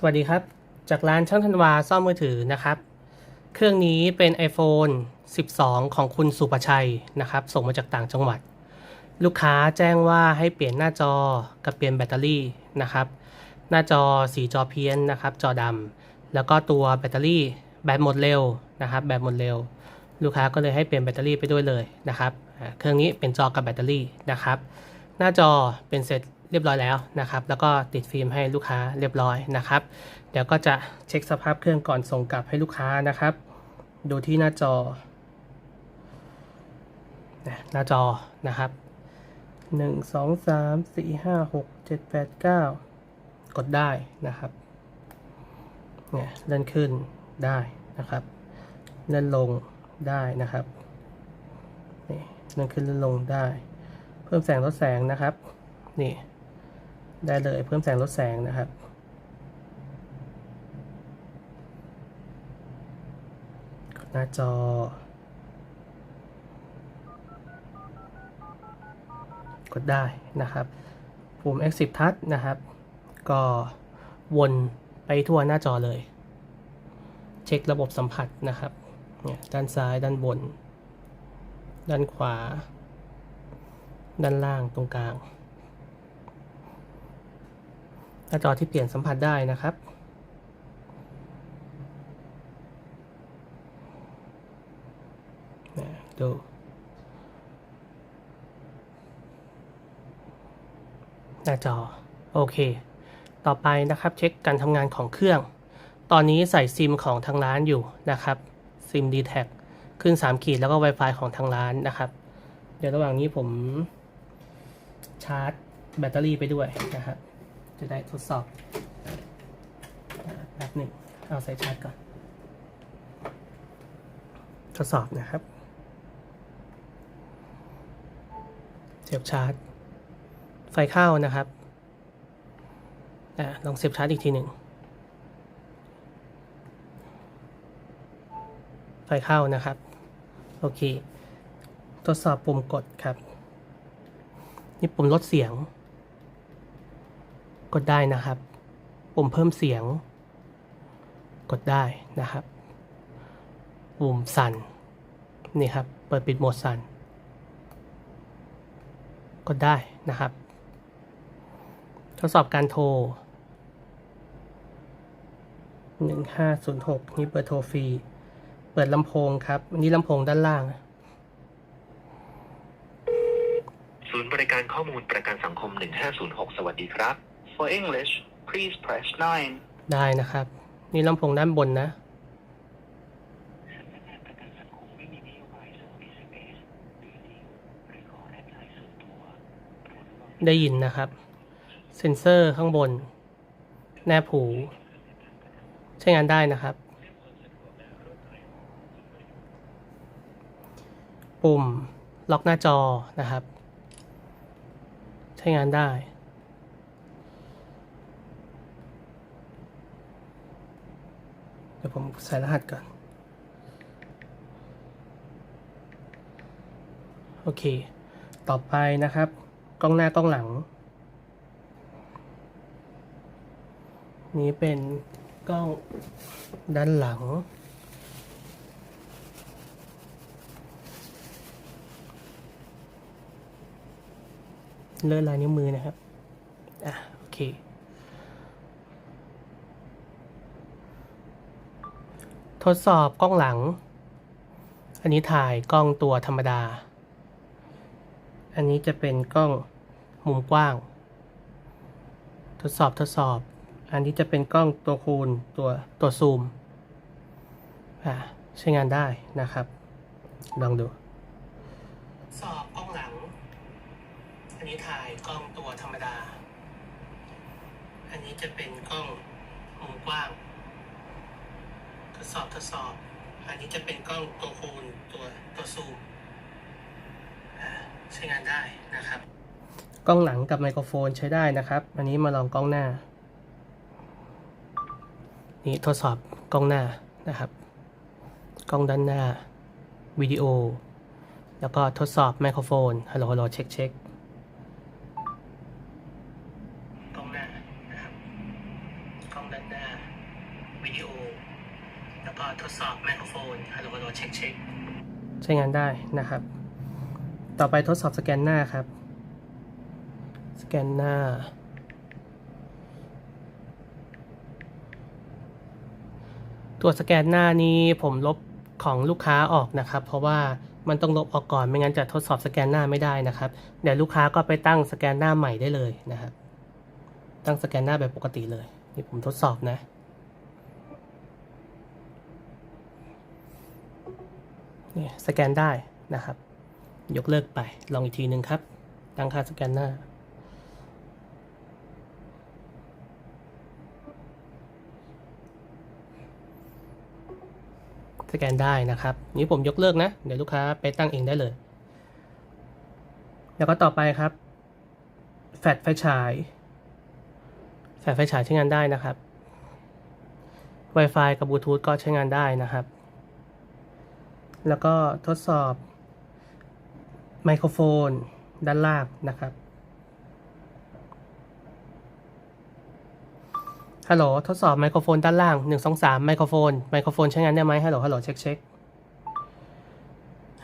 สวัสดีครับ จากร้านช่างธันวาซ่อมมือถือนะครับ เครื่องนี้เป็น iPhone 12 ของคุณสุประชัยนะครับ ส่งมาจากต่างจังหวัด ลูกค้าแจ้งว่าให้เปลี่ยนหน้าจอกับเปลี่ยนแบตเตอรี่นะครับ หน้าจอสีจอเพี้ยนนะครับ จอดำแล้วก็ตัวแบตเตอรี่แบตหมดเร็วนะครับ แบตหมดเร็ว ลูกค้าก็เลยให้เปลี่ยนแบตเตอรี่ไปด้วยเลยนะครับ เครื่องนี้เป็นจอกับแบตเตอรี่นะครับ หน้าจอเป็นเสร็จ เรียบร้อยแล้วนะครับ แล้วก็ติดฟิล์มให้ลูกค้าเรียบร้อยนะครับ เดี๋ยวก็จะเช็คสภาพเครื่องก่อนส่งกลับให้ลูกค้านะครับ ดูที่หน้าจอ หน้าจอนะครับหนึ่งสองสามสี่ห้าหกเจ็ดแปดเก้ากดได้นะครับ เนี่ยเลื่อนขึ้นได้นะครับ เลื่อนลงได้นะครับ นี่เลื่อนขึ้นเลื่อนลงได้ เพิ่มแสงลดแสงนะครับ นี่ ได้เลยเพิ่มแสงลดแสงนะครับกดหน้าจอ กดได้นะครับปุ่ม Exit Touch นะครับ ก็วนไปทั่วหน้าจอเลย เช็คระบบสัมผัสนะครับเนี่ยด้านซ้ายด้านบน ด้านขวา ด้านล่างตรงกลาง หน้าจอที่เปลี่ยนสัมผัสได้นะครับ ดูหน้าจอ โอเค ต่อไปนะครับเช็คการทำงานของเครื่อง ตอนนี้ใส่ซิมของทางร้านอยู่นะครับ ซิม d t แทขึ้น 3 ขีดแล้วก็ Wi-Fi ของทางร้านนะครับ เดี๋ยวระหว่างนี้ผมชาร์จแบตเตอรี่ไปด้วยนะครับ จะได้ทดสอบอแป๊บหนึ่งเอาใส่ชาร์จก่อน ทดสอบนะครับ เสียบชาร์จ ไฟเข้านะครับอลองเสียบชาร์จอีกทีหนึ่ง ไฟเข้านะครับ โอเค ทดสอบปุ่มกดครับ นี่ปุ่มลดเสียง กดได้นะครับ ปุ่มเพิ่มเสียง กดได้นะครับ ปุ่มสั่นนี่ครับ เปิดปิดโหมดสั่น กดได้นะครับ ทดสอบการโทร 1506 นี่เปิดโทรฟรี เปิดลำโพงครับอันนี้ลำโพงด้านล่าง ศูนย์บริการข้อมูลประกันสังคม 1506 สวัสดีครับ For English, please press 9. ได้นะครับ นี่ลำโพงด้านบนนะ ได้ยินนะครับ เซ็นเซอร์ข้างบน แนบหูใช้งานได้นะครับ ปุ่มล็อกหน้าจอนะครับ ใช้งานได้ เดี๋ยวผมใส่รหัสก่อน โอเค ต่อไปนะครับ กล้องหน้ากล้องหลัง นี้เป็นกล้องด้านหลัง เลื่อนลายนิ้วมือนะครับ อะ โอเค ดสอบกล้องหลัง อันนี้ถ่ายกล้องตัวธรรมดา อันนี้จะเป็นกล้องมุมกว้าง ทดสอบทดสอบ อันนี้จะเป็นกล้องตัวคูณตัวตัวซูม อ่าใช้งานได้นะครับ ลองดู สอบกล้องหลัง อันนี้ถ่ายกล้องตัวธรรมดา อันนี้จะเป็นกล้องมุมกว้าง สอบทดสอบ อันนี้จะเป็นกล้องตัวคูณตัวตัวซูมอ่าใช้งานได้นะครับ กล้องหลังกับไมโครโฟนใช้ได้นะครับ อันนี้มาลองกล้องหน้า นี่ทดสอบกล้องหน้านะครับ กล้องด้านหน้าวิดีโอ แล้วก็ทดสอบไมโครโฟนฮัลโหลฮัลโหลเช็คเช็คกล้องหน้านะครับกล้องด้านหน้าวิดีโอ แล้วก็ทดสอบไมโครโฟนฮัลโหลฮัลโหลเช็คเช็คใช้งานได้นะครับ ต่อไปทดสอบสแกนหน้าครับ สแกนหน้า ตัวสแกนหน้านี้ผมลบของลูกค้าออกนะครับ เพราะว่ามันต้องลบออกก่อนไม่งั้นจะทดสอบสแกนหน้าไม่ได้นะครับ เดี๋ยวลูกค้าก็ไปตั้งสแกนหน้าใหม่ได้เลยนะครับ ตั้งสแกนหน้าแบบปกติเลย นี่ผมทดสอบนะ นี่สแกนได้นะครับ ยกเลิกไป ลองอีกทีหนึ่งครับ ตั้งค่าสแกนหน้า สแกนได้นะครับ นี่ผมยกเลิกนะ เดี๋ยวลูกค้าไปตั้งเองได้เลย แล้วก็ต่อไปครับ แฟลชไฟฉาย แฟลชไฟฉายใช้งานได้นะครับ Wi-Fi กับบลูทูธก็ใช้งานได้นะครับ แล้วก็ทดสอบไมโครโฟนด้านล่างนะครับ ฮัลโหล ทดสอบไมโครโฟนด้านล่างหนึ่งสองสามไมโครโฟน ไมโครโฟนใช้งานได้ไหมฮัลโหล ฮัลโหล เช็คเช็ค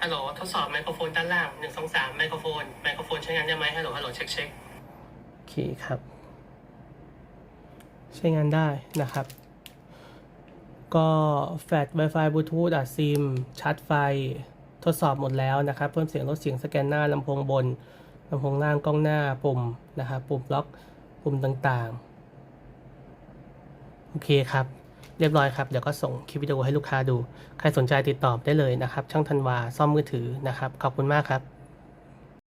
ฮัลโหล ทดสอบไมโครโฟนด้านล่างหนึ่งสองสามไมโครโฟน ไมโครโฟนใช้งานได้ไหมฮัลโหล ฮัลโหล เช็คเช็คโอเคครับ ใช้งานได้นะครับ ก็แฟลช Wi-Fi บลูทูธอัดซิมชาร์จไฟ ทดสอบหมดแล้วนะครับ เพิ่มเสียงลดเสียงสแกนหน้าลำโพงบนลำโพงล่างกล้องหน้าปุ่มนะครับปุ่มล็อกปุ่มต่างๆ โอเคครับ เรียบร้อยครับ เดี๋ยวก็ส่งคลิปวิดีโอให้ลูกค้าดู ใครสนใจติดต่อได้เลยนะครับ ช่างธันวาซ่อมมือถือนะครับ ขอบคุณมากครับ